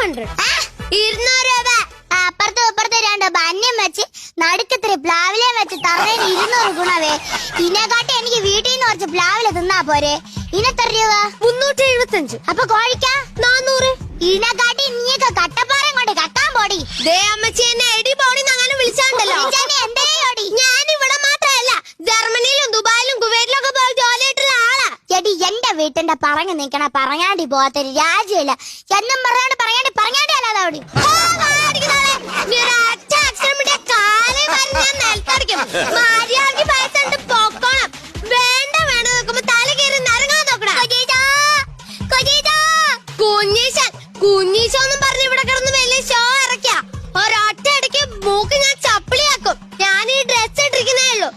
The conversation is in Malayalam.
ഹൺഡ്രഡ് ഇരുന്നൂറ് രൂപ. അപ്പുറത്തും ഇപ്പുറത്തും രണ്ട് ബന്യം വെച്ച് നടുക്കത്തിരി പ്ലാവിലെ വെച്ച് തറയിൽ ഇരുന്നൂറ് ഗുണവേ. ഇതിനെക്കാട്ടി എനിക്ക് വീട്ടിൽ നിന്ന് കുറച്ച് പ്ലാവില തിന്നാ പോരെ. ഇനെത്ര രൂപ? മുന്നൂറ്റി എഴുപത്തഞ്ച്. അപ്പൊ കോഴിക്ക? നാന്നൂറ്. ഇതിനെക്കാട്ടി നീയൊക്കെ കട്ടപ്പാറം കൊണ്ട് കക്കാൻ പോടി. ദേ അമ്മച്ചി എന്നെ എടി എന്റെ വീട്ടിന്റെ പറഞ്ഞു നിക്കണ പറഞ്ഞാണ്ടി പോകാത്ത ഒരു രാജ്യമില്ല. എന്നും പറയാണ്ട് പറയാണ്ട് പറഞ്ഞാണ്ടി അല്ലാതെ അവിടെ. മര്യാദയ്ക്ക് വേണ്ട വേണ്ട തല നരങ്ങാൻ ഇവിടെ കിടന്ന് ഷോ മൂക്ക് ഞാൻ ഞാൻ ഈ ഉള്ളൂ.